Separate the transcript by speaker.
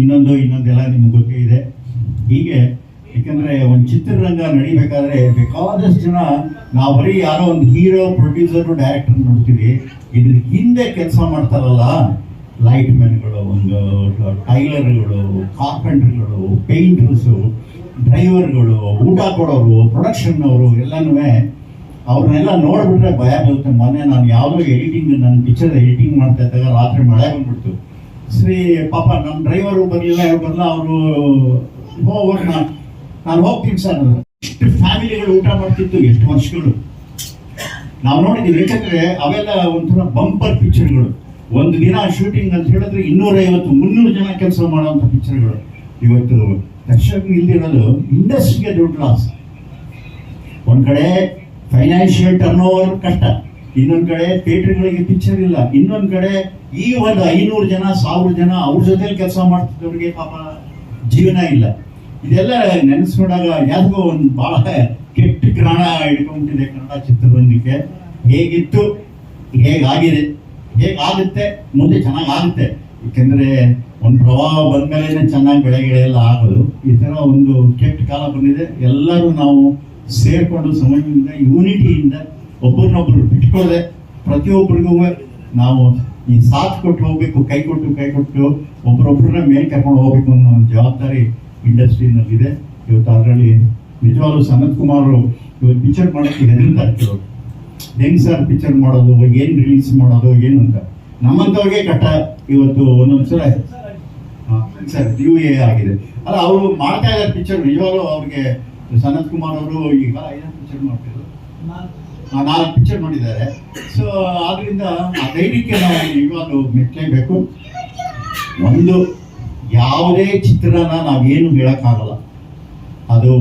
Speaker 1: ಇನ್ನೊಂದು, ಇನ್ನೊಂದೆಲ್ಲ ನಿಮ್ಗೆ ಗೊತ್ತೇ ಇದೆ. ಹೀಗೆ, ಯಾಕಂದ್ರೆ ಒಂದು ಚಿತ್ರರಂಗ ನಡಿಬೇಕಾದ್ರೆ ಬೇಕಾದಷ್ಟು ಜನ, ನಾವು ಬರೀ ಯಾರೋ ಒಂದು ಹೀರೋ ಪ್ರೊಡ್ಯೂಸರ್ ಡೈರೆಕ್ಟರ್ ನೋಡ್ತೀವಿ. ಇದ್ರ ಹಿಂದೆ ಕೆಲಸ ಮಾಡ್ತಾರಲ್ಲ ಲೈಟ್ ಮ್ಯಾನ್ಗಳು ಒಂದು ಟೈಲರ್ಗಳು ಕಾರ್ಪೆಂಟರ್ಗಳು ಪೇಂಟರ್ಸು ಡ್ರೈವರ್ಗಳು ಊಟ ಕೊಡೋರು ಪ್ರೊಡಕ್ಷನ್ ಅವರು ಎಲ್ಲನೂ ಅವ್ರನ್ನೆಲ್ಲ ನೋಡ್ಬಿಟ್ರೆ ಭಯ ಬರುತ್ತೆ. ಮೊನ್ನೆ ನಾನು ಯಾವುದೋ ಎಡಿಟಿಂಗ್ ನನ್ನ ಪಿಕ್ಚರ್ ಎಡಿಟಿಂಗ್ ಮಾಡ್ತಾ ಇದ್ದಾಗ ರಾತ್ರಿ ಮಳೆ ಬಂದ್ಬಿಡ್ತು. ಶ್ರೀ ಪಾಪ ನಮ್ಮ ಡ್ರೈವರು ಬರಲಿಲ್ಲ, ಯಾರು ಬರಲ್ಲ ಅವರು ಹೋಗೋಣ ನಾನು ಹೋಗ್ತೀನಿ ಸರ್. ಎಷ್ಟು ಫ್ಯಾಮಿಲಿಗಳು ಊಟ ಮಾಡ್ತಿತ್ತು, ಎಷ್ಟು ವರ್ಷಗಳು. ನಾವು ನೋಡಿದ್ದೀವಿ ಯಾಕಂದ್ರೆ ಅವೆಲ್ಲ ಒಂಥರ ಬಂಪರ್ ಪಿಕ್ಚರ್ಗಳು ಒಂದು ದಿನ ಶೂಟಿಂಗ್ ಅಂತ ಹೇಳಿದ್ರೆ ಇನ್ನೂರೈವತ್ತು, ಮುನ್ನೂರು ಜನ ಕೆಲಸ ಮಾಡುವಂಥ ಪಿಕ್ಚರ್ಗಳು ಇವತ್ತು ದರ್ಶಕ ಇಲ್ದಿರೋದು ಇಂಡಸ್ಟ್ರಿಗೆ ದೊಡ್ಡ ಲಾಸ್ ಒಂದು ಕಡೆ ಫೈನಾನ್ಷಿಯಲ್ ಟರ್ನ್ ಓವರ್ ಕಷ್ಟ. ಇನ್ನೊಂದ್ ಕಡೆ ಥಿಯೇಟರ್ಗಳಿಗೆ ಪಿಕ್ಚರ್ ಇಲ್ಲ. ಇನ್ನೊಂದ್ ಕಡೆ ಈ ಒಂದು ಐನೂರು ಜನ, ಸಾವಿರ ಜನ ಅವ್ರ ಜೊತೆಲಿ ಕೆಲಸ ಮಾಡ್ತಿದ್ದವ್ರಿಗೆ ಪಾಪ ಜೀವನ ಇಲ್ಲ. ಇದೆಲ್ಲ ನೆನೆಸ್ಕೊಂಡಾಗ ಯಾರಿಗೋ ಒಂದು ಬಹಳ ಕೆಟ್ಟ ಗ್ರಹಣ ಹಿಡ್ಕೊಂಡ್ಬಿಟ್ಟಿದೆ ಕನ್ನಡ ಚಿತ್ರರಂಗಕ್ಕೆ. ಹೇಗಿತ್ತು? ಹೇಗಾಗಿದೆ? ಹೇಗಾಗುತ್ತೆ? ಮುಂದೆ ಚೆನ್ನಾಗಿ ಆಗುತ್ತೆ ಯಾಕೆಂದ್ರೆ ಒಂದು ಪ್ರವಾಹ ಬಂದ್ಮೇಲೆ ಚೆನ್ನಾಗಿ ಬೆಳೆಗಳೆಲ್ಲ ಆಗೋದು. ಈ ಥರ ಒಂದು ಕೆಟ್ಟ ಕಾಲ ಬಂದಿದೆ. ಎಲ್ಲರೂ ನಾವು ಸೇರ್ಕೊಂಡು ಸಮಯದಿಂದ ಯೂನಿಟಿಯಿಂದ ಒಬ್ಬರನ್ನೊಬ್ರು ಬಿಟ್ಕೊಳ್ಳದೆ ಪ್ರತಿಯೊಬ್ಬರಿಗೂ ನಾವು ಈ ಸಾಥ್ ಕೊಟ್ಟು ಹೋಗ್ಬೇಕು, ಕೈ ಕೊಟ್ಟು ಕೈ ಕೊಟ್ಟು ಒಬ್ಬರೊಬ್ಬರನ್ನ ಮೇಲೆ ಕರ್ಕೊಂಡು ಹೋಗ್ಬೇಕು ಅನ್ನೋ ಒಂದು ಜವಾಬ್ದಾರಿ ಇಂಡಸ್ಟ್ರಿನಲ್ಲಿದೆ. ಇವತ್ತು ಅದರಲ್ಲಿ ನಿಜವಾಗ್ಲೂ ಸನತ್ ಕುಮಾರ್ ಇವತ್ತು ಪಿಕ್ಚರ್ ಮಾಡೋಕ್ಕೆ ಹೆದರ್ತಾ ಇರ್ತಿರೋದು ಹೆಂಗ್ ಸರ್ ಪಿಕ್ಚರ್ ಮಾಡೋದು, ಏನು ರಿಲೀಸ್ ಮಾಡೋದು, ಏನು ಅಂತ. ನಮ್ಮಂಥವ್ರಿಗೆ ಕಟ್ಟ ಇವತ್ತು ಒಂದೊಂದ್ಸಲ ಸರ್ ಯು ಎ ಆಗಿದೆ. ಅಲ್ಲ, ಅವರು ಮಾಡ್ತಾ ಇದ್ದಾರೆ ಪಿಕ್ಚರ್. ನಿಜವಾಗ್ಲೂ ಅವ್ರಿಗೆ ಸನತ್ ಕುಮಾರ್ ಅವರು ಈಗ ಪಿಕ್ಚರ್ ಮಾಡ್ತಿದ್ರು ನಾಲ್ಕು ಪಿಕ್ಚರ್ ಮಾಡಿದ್ದಾರೆ ಸೊ ಆದ್ರಿಂದ ಆ ಧೈರ್ಯಕ್ಕೆ ನಾವು ಇವಾಗ ಮೆಚ್ಚಲೇಬೇಕು. ಒಂದು, ಯಾವುದೇ ಚಿತ್ರನ ನಾವೇನು ಹೇಳೋಕ್ಕಾಗಲ್ಲ. ಅದು